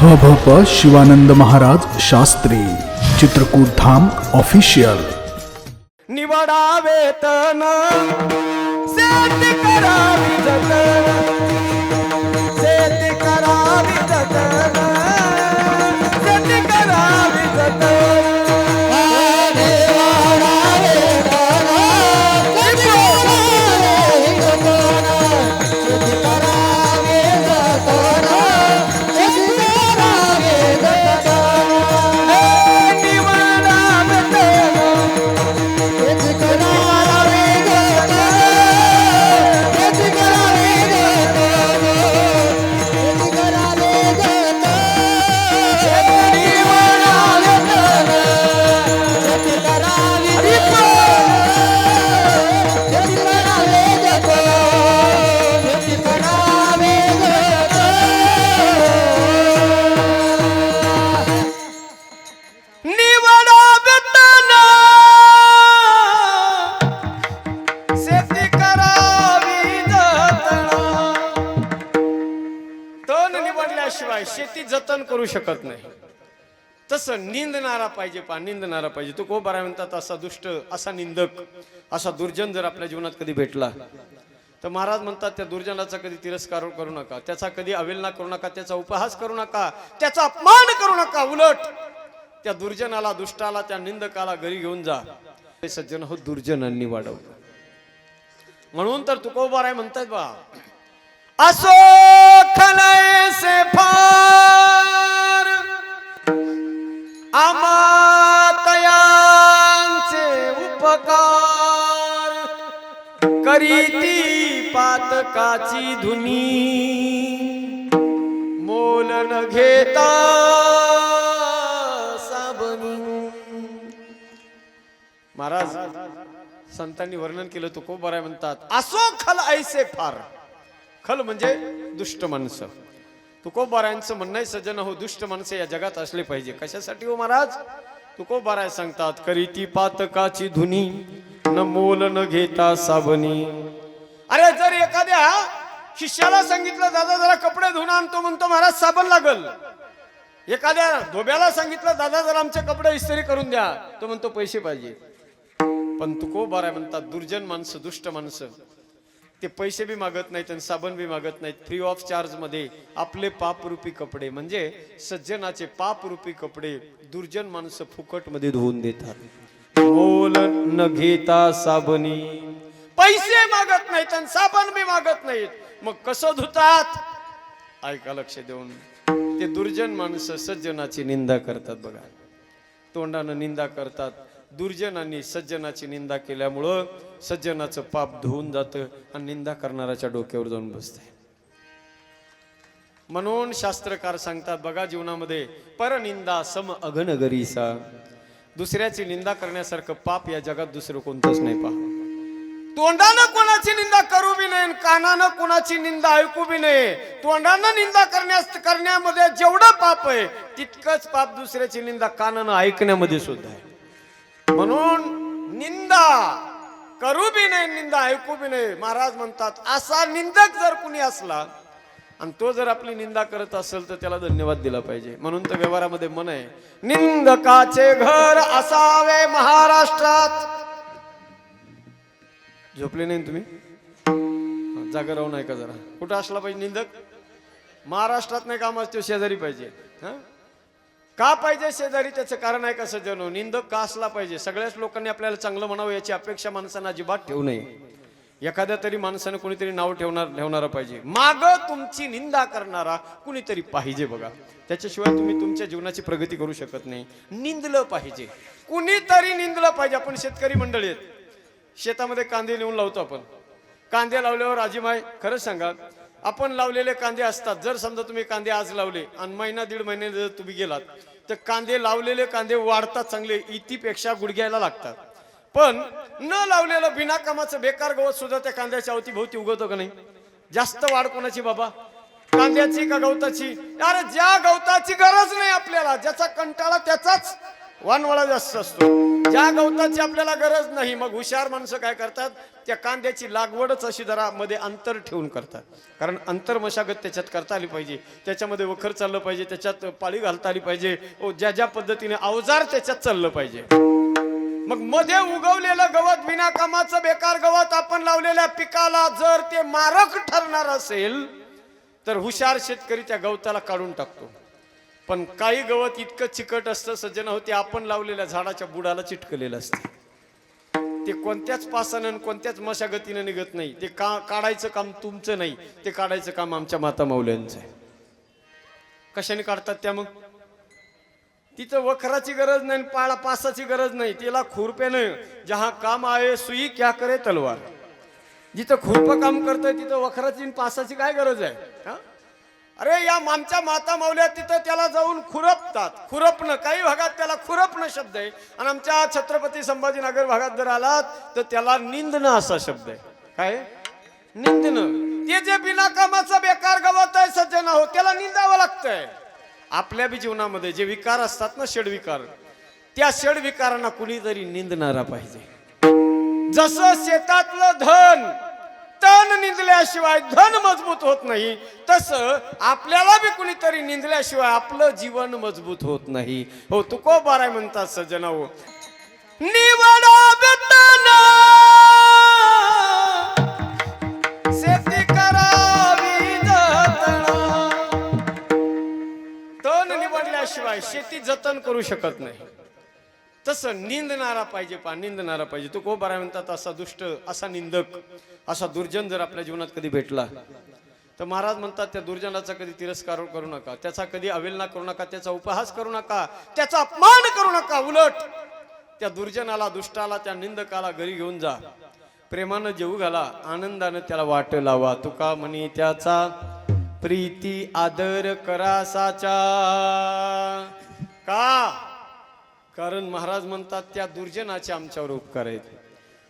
ह भ प शिवानंद महाराज शास्त्री चित्रकूट धाम ऑफिशियल. निवडावे तन करावी जतन. निवडल्याशिवाय शेती जतन करू शकत नाही. तसं निंदणारा पाहिजे पा निंदणारा पाहिजे. तो को बरा म्हणतात असा दुष्ट असा निंदक असा दुर्जन जर आपल्या जीवनात कधी भेटला तर महाराज म्हणतात त्या दुर्जनाचा कधी तिरस्कार करू नका त्याचा कधी अवेलना करू नका त्याचा उपहास करू नका त्याचा अपमान करू नका उलट. त्या दुर्जनाला दुष्टाला त्या निंदकाला घरी घेऊन जा. हे सज्जन हो दुर्जनांनी वाढवलं. म्हणून तर तुकोबाराय म्हणतात बा असो खलयसे फार आमातयांचे उपकार करीती पातकाची धुनी मोल न घेता साबनी महाराज संतांनी वर्णन केलं तो खूप बरं म्हणतात. असो खल ऐसे फार. खल म्हणजे दुष्ट माणसं. तुकोबारायांचं म्हणणं आहे सज्जन हो दुष्ट माणसं या जगात असले पाहिजे. कशासाठी हो महाराज? तुकोबाराय सांगतात करीती पातकाची धुनी न मोल न घेता साबणी. अरे जर एखाद्या शिष्याला सांगितलं दादा जरा कपडे धुवून आणतो म्हणतो महाराज साबण लागल. एखाद्या धोब्याला सांगितलं दादा जरा आमचे कपडे इस्त्री करून द्या. तो म्हणतो पैसे पाहिजे. पण तुकोबाराय म्हणतात दुर्जन माणसं दुष्ट माणसं. ते पैसे बी मागत नाहीत आणि साबण बी मागत नाहीत. फ्री ऑफ चार्जमध्ये आपले पापरूपी कपडे म्हणजे सज्जनाचे पापरूपी कपडे दुर्जन माणसं फुकटमध्ये धुवून देतात. मोल न घेता साबणी. पैसे मागत नाहीत आणि साबण बी मागत नाहीत. मग कसं धुतात? ऐका लक्ष देऊन. ते दुर्जन माणसं सज्जनाची निंदा करतात बघा. तोंडानं निंदा करतात. दुर्जनांनी सज्जनाची निंदा केल्यामुळं सज्जनाचं पाप धुवून जातं आणि निंदा करणाऱ्याच्या डोक्यावर जाऊन बसते म्हणून शास्त्रकार सांगतात बघा जीवनामध्ये परनिंदा सम अघनगरीसा. दुसऱ्याची निंदा करण्यासारखं पाप या जगात दुसरं कोणतंच नाही पहा. तोंडानं कोणाची निंदा करू बी नाही कानानं कोणाची निंदा ऐकू बी नाही तोंडानं निंदा करण्यास करण्यामध्ये जेवढं पाप आहे तितकंच पाप दुसऱ्याची निंदा कानानं ऐकण्यामध्ये सुद्धा आहे. म्हणून निंदा करू बी नाही निंदा ऐकू बी नाही महाराज म्हणतात असा निंदक जर कुणी असला आणि तो जर आपली निंदा करत असेल तर त्याला धन्यवाद दिला पाहिजे. म्हणून तर व्यवहारामध्ये मन आहे निंदकाचे घर असावे महाराष्ट्रात. झोपले नाही तुम्ही? हा, जागा राहून ऐका जरा. कुठं असला पाहिजे निंदक? महाराष्ट्रात नाही काम असतो शेजारी पाहिजे? हा? का पाहिजे शेजारी? त्याचं कारण आहे का सज्जन? निंदक का असला पाहिजे? सगळ्याच लोकांनी आपल्याला चांगलं म्हणावं याची अपेक्षा माणसानं अजिबात ठेवू नये. एखाद्या तरी माणसानं कुणीतरी नाव ठेवणार ठेवणारा पाहिजे. माग तुमची निंदा करणारा कुणीतरी पाहिजे बघा. त्याच्याशिवाय तुम्ही तुमच्या जीवनाची प्रगती करू शकत नाही. निंदलं पाहिजे. कुणीतरी निंदलं पाहिजे. आपण शेतकरी मंडळी आहेत. शेतामध्ये कांदे नेऊन लावतो आपण. कांदे लावल्यावर आजीमाय खरंच सांगा आपण लावलेले कांदे असतात. जर समजा तुम्ही कांदे आज लावले आणि महिना दीड महिने जर तुम्ही गेलात तर कांदे लावलेले कांदे वाढतात चांगले इतीपेक्षा गुडघ्याला लागतात. पण न लावलेलं बिना कामाचं बेकार गवत सुद्धा त्या कांद्याच्या अवतीभोवती उगवतो का नाही? जास्त वाढ कोणाची बाबा? कांद्याची का गवताची? अरे ज्या गवताची गरज नाही आपल्याला ज्याचा कंटाळा त्याचाच वानवाळा जास्त असतो. ज्या गवताची आपल्याला गरज नाही मग हुशार माणसं काय करतात? त्या कांद्याची लागवडच अशी जरा मध्ये अंतर ठेवून करतात. कारण अंतर मशागत त्याच्यात करता आली पाहिजे. त्याच्यामध्ये वखर चाललं पाहिजे त्याच्यात पाळी घालता आली पाहिजे. ज्या ज्या पद्धतीने अवजार त्याच्यात चाललं पाहिजे. मग मध्ये उगवलेलं गवत विनाकामाचं बेकार गवत आपण लावलेल्या पिकाला जर ते मारक ठरणार असेल तर हुशार शेतकरी त्या गवताला काढून टाकतो. पण काही गवत इतकं चिकट असतं सज्जन होते आपण लावलेल्या झाडाच्या बुडाला चिटकलेलं असतं. ते कोणत्याच पासानं आणि कोणत्याच मशागतीनं निघत नाही. ते का काढायचं काम तुमचं नाही ते काढायचं काम आमच्या माता मौल्यांचं आहे. कशाने काढतात त्या मग? तिथं वखराची गरज नाही आणि पाळा पासाची गरज नाही. तिला खुरप्यानं जहा काम आहे सुई क्या करे तलवार. जिथं खुरप काम करतंय तिथं वखराची पासाची काय गरज आहे? हा? अरे या आमच्या माता माऊल्या तिथं त्याला जाऊन खुरपतात. खुरपणं काही भागात त्याला खुरपणं शब्द आहे. आणि आमच्या छत्रपती संभाजीनगर भागात जर आलात तर त्याला निंदणं असा शब्द आहे. काय? निंदणं. ते जे बिना कामाचं बेकार गवत आहे सज्जन हो त्याला निंदावं लागतंय. आपल्या बी जीवनामध्ये जे विकार असतात ना षडविकार त्या षडविकारांना कुणीतरी निंदणारा पाहिजे. जसं शेतातलं धन तण निंदल्याशिवाय धन मजबूत होत नाही. तसं आपल्याला बी कुणीतरी निंदल्याशिवाय आपलं जीवन मजबूत होत नाही. हो तुको बाराय म्हणतात सजना हो निवडा शेती करावी तण निवडल्याशिवाय शेती जतन करू शकत नाही. तसं निंदणारा पाहिजे पा निंदणारा पाहिजे. तो को बरा म्हणतात असा दुष्ट असा निंदक असा दुर्जन जर आपल्या जीवनात कधी भेटला. तर महाराज म्हणतात त्या दुर्जनाचा कधी तिरस्कार करू नका त्याचा कधी अवेलना करू नका त्याचा उपहास करू नका त्याचा अपमान करू नका उलट. त्या दुर्जनाला दुष्टाला त्या निंदकाला घरी घेऊन जा. प्रेमानं जेऊ घाला आनंदानं त्याला वाट लावा. तुका म्हणी त्याचा प्रीती आदर करासाचा का? कारण महाराज म्हणतात त्या दुर्जनाचे आमच्यावर उपकार आहेत.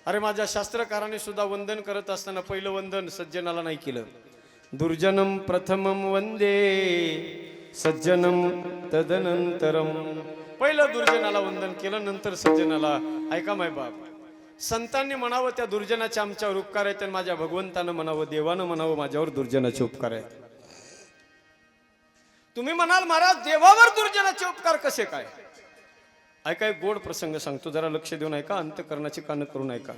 अरे माझ्या शास्त्रकाराने सुद्धा वंदन करत असताना पहिलं वंदन सज्जनाला नाही केलं. दुर्जनम प्रथमम वंदे सज्जनम तदनंतरम. पहिलं दुर्जनाला वंदन केलं नंतर सज्जनाला ऐका माय बाप संतांनी म्हणावं त्या दुर्जनाचे आमच्यावर उपकार आहेत आणि माझ्या भगवंतानं म्हणावं देवानं म्हणावं माझ्यावर दुर्जनाचे उपकार आहेत. तुम्ही म्हणाल महाराज देवावर दुर्जनाचे उपकार कसे काय? ऐका एक गोड प्रसंग सांगतो. जरा लक्ष देऊन ऐका अंतकरणाची कानं करून ऐका.